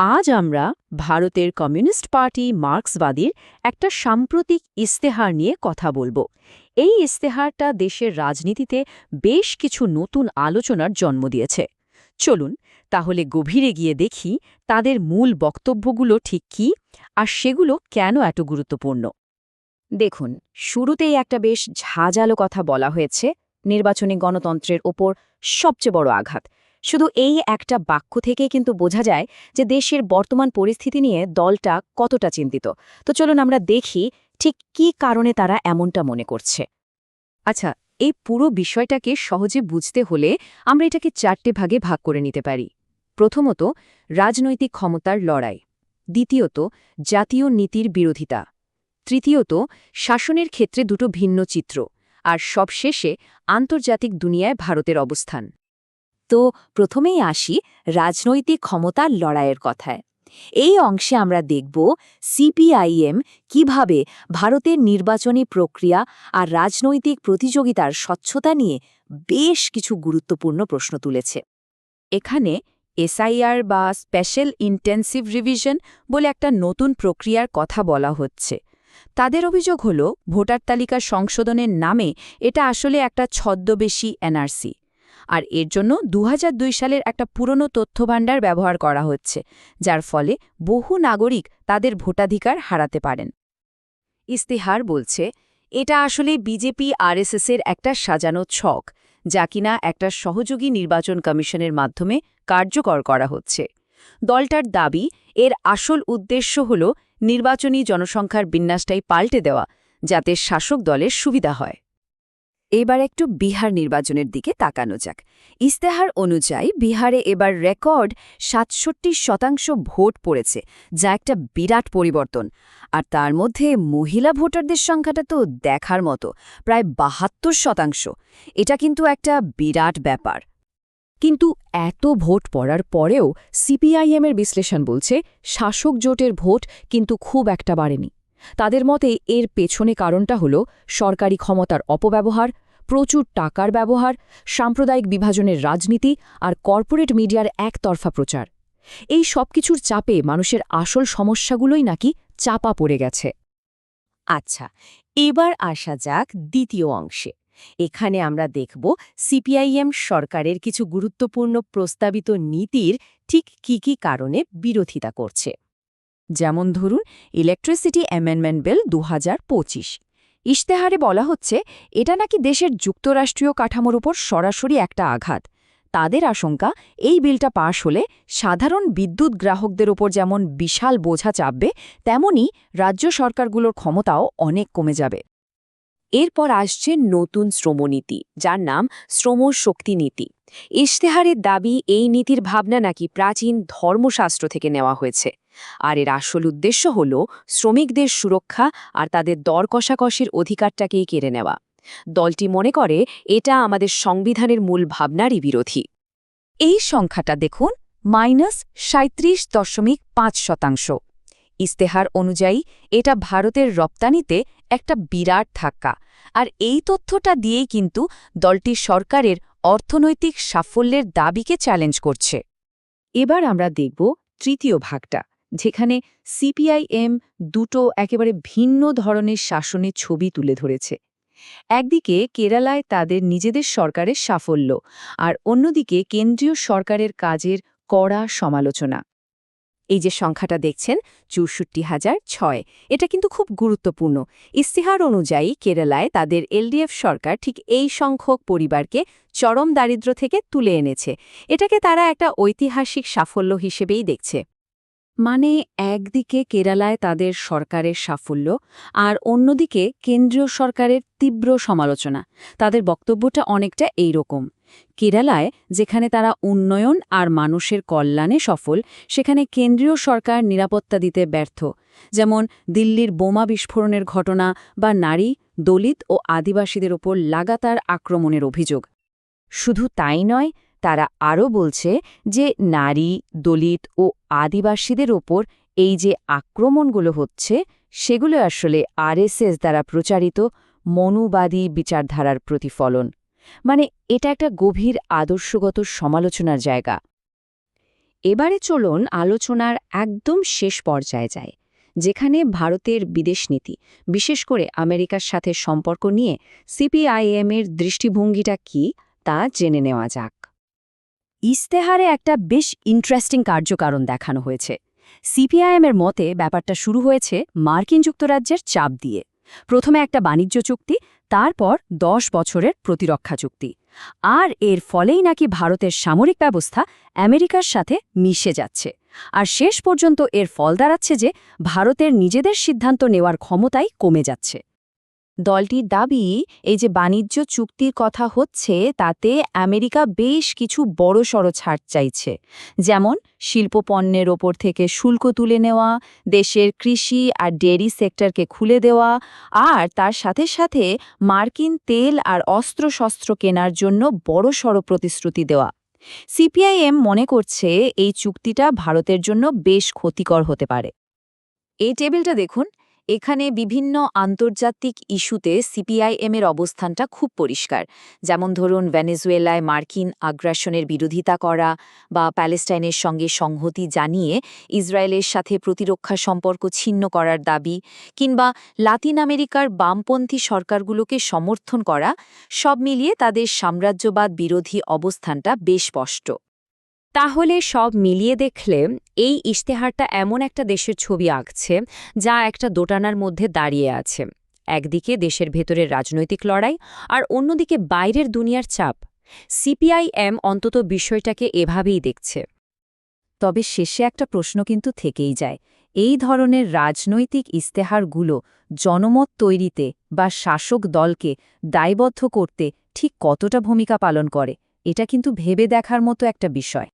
আজ আমরা ভারতের কমিউনিস্ট পার্টি মার্ক্সবাদীর একটা সাম্প্রতিক ইস্তেহার নিয়ে কথা বলব। এই ইস্তেহারটা দেশের রাজনীতিতে বেশ কিছু নতুন আলোচনার জন্ম দিয়েছে। চলুন, তাহলে গভীরে গিয়ে দেখি তাদের মূল বক্তব্যগুলো ঠিক কী আর সেগুলো কেন এত গুরুত্বপূর্ণ। দেখুন, শুরুতেই একটা বেশ ঝাঁঝালো কথা বলা হয়েছে, নির্বাচনী গণতন্ত্রের ওপর সবচেয়ে বড় আঘাত। শুধু এই একটা বাক্য থেকে কিন্তু বোঝা যায় যে দেশের বর্তমান পরিস্থিতি নিয়ে দলটা কতটা চিন্তিত। তো চলুন আমরা দেখি ঠিক কী কারণে তারা এমনটা মনে করছে। আচ্ছা এই পুরো বিষয়টাকে সহজে বুঝতে হলে আমরা এটাকে চারটে ভাগে ভাগ করে নিতে পারি। প্রথমত, রাজনৈতিক ক্ষমতার লড়াই। দ্বিতীয়ত, জাতীয় নীতির বিরোধিতা। তৃতীয়ত, শাসনের ক্ষেত্রে দুটো ভিন্ন চিত্র। আর সবশেষে, আন্তর্জাতিক দুনিয়ায় ভারতের অবস্থান। তো প্রথমেই আসি রাজনৈতিক ক্ষমতার লড়াইয়ের কথায়। এই অংশে আমরা দেখব সিপিআইএম কীভাবে ভারতের নির্বাচনী প্রক্রিয়া আর রাজনৈতিক প্রতিযোগিতার স্বচ্ছতা নিয়ে বেশ কিছু গুরুত্বপূর্ণ প্রশ্ন তুলেছে। এখানে এসআইআর বা স্পেশাল ইন্টেন্সিভ রিভিশন বলে একটা নতুন প্রক্রিয়ার কথা বলা হচ্ছে। তাদের অভিযোগ হল, ভোটার তালিকা সংশোধনের নামে এটা আসলে একটা ছদ্মবেশী এনআরসি। আর এর জন্য দু হাজার দুই সালের একটা পুরনো তথ্যভাণ্ডার ব্যবহার করা হচ্ছে, যার ফলে বহু নাগরিক তাদের ভোটাধিকার হারাতে পারেন। ইস্তেহার বলছে, এটা আসলে বিজেপি, আরএসএসের একটা সাজানো ছক, যা কিনা একটা সহযোগী নির্বাচন কমিশনের মাধ্যমে কার্যকর করা হচ্ছে। দলটার দাবি, এর আসল উদ্দেশ্য হল নির্বাচনী জনসংখ্যার বিন্যাসটাই পাল্টে দেওয়া, যাতে শাসক দলের সুবিধা হয়। এবার একটু বিহার নির্বাচনের দিকে তাকানো যাক। ইস্তেহার অনুযায়ী বিহারে এবার রেকর্ড সাতষট্টি শতাংশ ভোট পড়েছে, যা একটা বিরাট পরিবর্তন। আর তার মধ্যে মহিলা ভোটারদের সংখ্যাটা তো দেখার মতো, প্রায় বাহাত্তর শতাংশ। এটা কিন্তু একটা বিরাট ব্যাপার। কিন্তু এত ভোট পড়ার পরেও সিপিআইএমের বিশ্লেষণ বলছে, শাসক জোটের ভোট কিন্তু খুব একটা বাড়েনি। তাদের মতে এর পেছনে কারণটা হল সরকারি ক্ষমতার অপব্যবহার, প্রচুর টাকার ব্যবহার, সাম্প্রদায়িক বিভাজনের রাজনীতি আর কর্পোরেট মিডিয়ার একতরফা প্রচার। এই সবকিছুর চাপে মানুষের আসল সমস্যাগুলোই নাকি চাপা পড়ে গেছে। আচ্ছা এবার আসা যাক দ্বিতীয় অংশে। এখানে আমরা দেখব সিপিআইএম সরকারের কিছু গুরুত্বপূর্ণ প্রস্তাবিত নীতির ঠিক কি কি কারণে বিরোধিতা করছে। যেমন ধরুন ইলেকট্রিসিটি অ্যামেন্ডমেন্ট বিল দু হাজার পঁচিশ। ইশতেহারে বলা হচ্ছে, এটা নাকি দেশের যুক্তরাষ্ট্রীয় কাঠামোর উপর সরাসরি একটা আঘাত। তাদের আশঙ্কা, এই বিলটা পাশ হলে সাধারণ বিদ্যুৎ গ্রাহকদের ওপর যেমন বিশাল বোঝা চাপবে, তেমনি রাজ্য সরকারগুলোর ক্ষমতাও অনেক কমে যাবে। এরপর আসছে নতুন শ্রমনীতি, যার নাম শ্রম শক্তি নীতি। ইশতেহারের দাবি, এই নীতির ভাবনা নাকি প্রাচীন ধর্মশাস্ত্র থেকে নেওয়া হয়েছে। আর এর আসল উদ্দেশ্য হল শ্রমিকদের সুরক্ষা আর তাদের দর কষাকষির অধিকারটাকেই কেড়ে নেওয়া। দলটি মনে করে এটা আমাদের সংবিধানের মূল ভাবনারই বিরোধী। এই সংখ্যাটা দেখুন, মাইনাস সাঁত্রিশ দশমিক পাঁচ শতাংশ। ইস্তেহার অনুযায়ী এটা ভারতের রপ্তানিতে একটা বিরাট ধাক্কা। আর এই তথ্যটা দিয়েই কিন্তু দলটি সরকারের অর্থনৈতিক সাফল্যের দাবিকে চ্যালেঞ্জ করছে। এবার আমরা দেখব তৃতীয় ভাগটা। যেখানে সিপিআইএম দুটো একেবারে ভিন্ন ধরনের শাসনের ছবি তুলে ধরেছে। একদিকে কেরালায় তাদের নিজেদের সরকারের সাফল্য আর অন্যদিকে কেন্দ্রীয় সরকারের কাজের কড়া সমালোচনা। এই যে সংখ্যাটা দেখছেন, চৌষট্টি হাজার ছয়, এটা কিন্তু খুব গুরুত্বপূর্ণ। ইস্তিহার অনুযায়ী কেরালায় তাদের এলডিএফ সরকার ঠিক এই সংখ্যক পরিবারকে চরম দারিদ্র থেকে তুলে এনেছে। এটাকে তারা একটা ঐতিহাসিক সাফল্য হিসেবেই দেখছে। মানে একদিকে কেরালায় তাদের সরকারের সাফল্য আর অন্যদিকে কেন্দ্রীয় সরকারের তীব্র সমালোচনা। তাদের বক্তব্যটা অনেকটা এই রকম কেরালায়, যেখানে তারা উন্নয়ন আর মানুষের কল্যাণে সফল, সেখানে কেন্দ্রীয় সরকার নিরাপত্তা দিতে ব্যর্থ। যেমন দিল্লির বোমা বিস্ফোরণের ঘটনা বা নারী, দলিত ও আদিবাসীদের ওপর লাগাতার আক্রমণের অভিযোগ। শুধু তাই নয় তারা আরও বলছে যে নারী, দলিত ও আদিবাসীদের ওপর এই যে আক্রমণগুলো হচ্ছে, সেগুলো আসলে আরএসএস দ্বারা প্রচারিত মনুবাদী বিচারধারার প্রতিফলন। মানে এটা একটা গভীর আদর্শগত সমালোচনার জায়গা। এবারে চলুন আলোচনার একদম শেষ পর্যায়ে যায় যেখানে ভারতের বিদেশ নীতি, বিশেষ করে আমেরিকার সাথে সম্পর্ক নিয়ে সিপিআইএম এর দৃষ্টিভঙ্গিটা কি তা জেনে নেওয়া যাক। ইস্তেহারে একটা বেশ ইন্টারেস্টিং কার্যকারণ দেখানো হয়েছে। সিপিআইএম এর মতে ব্যাপারটা শুরু হয়েছে মার্কিন যুক্তরাজ্যের চাপ দিয়ে। প্রথমে একটা বাণিজ্য চুক্তি, তারপর দশ বছরের প্রতিরক্ষা চুক্তি। আর এর ফলেই নাকি ভারতের সামরিক ব্যবস্থা আমেরিকার সাথে মিশে যাচ্ছে। আর শেষ পর্যন্ত এর ফল দাঁড়াচ্ছে যে ভারতের নিজেদের সিদ্ধান্ত নেওয়ার ক্ষমতাই কমে যাচ্ছে। দলটির দাবি, এই যে বাণিজ্য চুক্তির কথা হচ্ছে, তাতে আমেরিকা বেশ কিছু বড়সড় ছাড় চাইছে। যেমন শিল্পপণ্যের ওপর থেকে শুল্ক তুলে নেওয়া, দেশের কৃষি আর ডেয়ারি সেক্টরকে খুলে দেওয়া, আর তার সাথে সাথে মার্কিন তেল আর অস্ত্রশস্ত্র কেনার জন্য বড়সড় প্রতিশ্রুতি দেওয়া। সিপিআইএম মনে করছে, এই চুক্তিটা ভারতের জন্য বেশ ক্ষতিকর হতে পারে। এই টেবিলটা দেখুন। এখানে বিভিন্ন আন্তর্জাতিক ইস্যুতে সিপিআইএমের অবস্থানটা খুব পরিষ্কার। যেমন ধরুন, ভেনেজুয়েলায় মার্কিন আগ্রাসনের বিরোধিতা করা বা প্যালেস্টাইনের সঙ্গে সংহতি জানিয়ে ইসরায়েলের সাথে প্রতিরক্ষা সম্পর্ক ছিন্ন করার দাবি, কিংবা লাতিন আমেরিকার বামপন্থী সরকারগুলোকে সমর্থন করা, সব মিলিয়ে তাদের সাম্রাজ্যবাদ বিরোধী অবস্থানটা বেশ স্পষ্ট। তাহলে সব মিলিয়ে দেখলে এই ইশতেহারটা এমন একটা দেশের ছবি আঁকছে যা একটা দোটানার মধ্যে দাঁড়িয়ে আছে। একদিকে দেশের ভেতরের রাজনৈতিক লড়াই আর অন্যদিকে বাইরের দুনিয়ার চাপ। সিপিআইএম অন্তত বিষয়টাকে এভাবেই দেখছে। তবে শেষে একটা প্রশ্ন কিন্তু থেকেই যায়। এই ধরনের রাজনৈতিক ইস্তেহারগুলো জনমত তৈরিতে বা শাসক দলকে দায়বদ্ধ করতে ঠিক কতটা ভূমিকা পালন করে, এটা কিন্তু ভেবে দেখার মতো একটা বিষয়।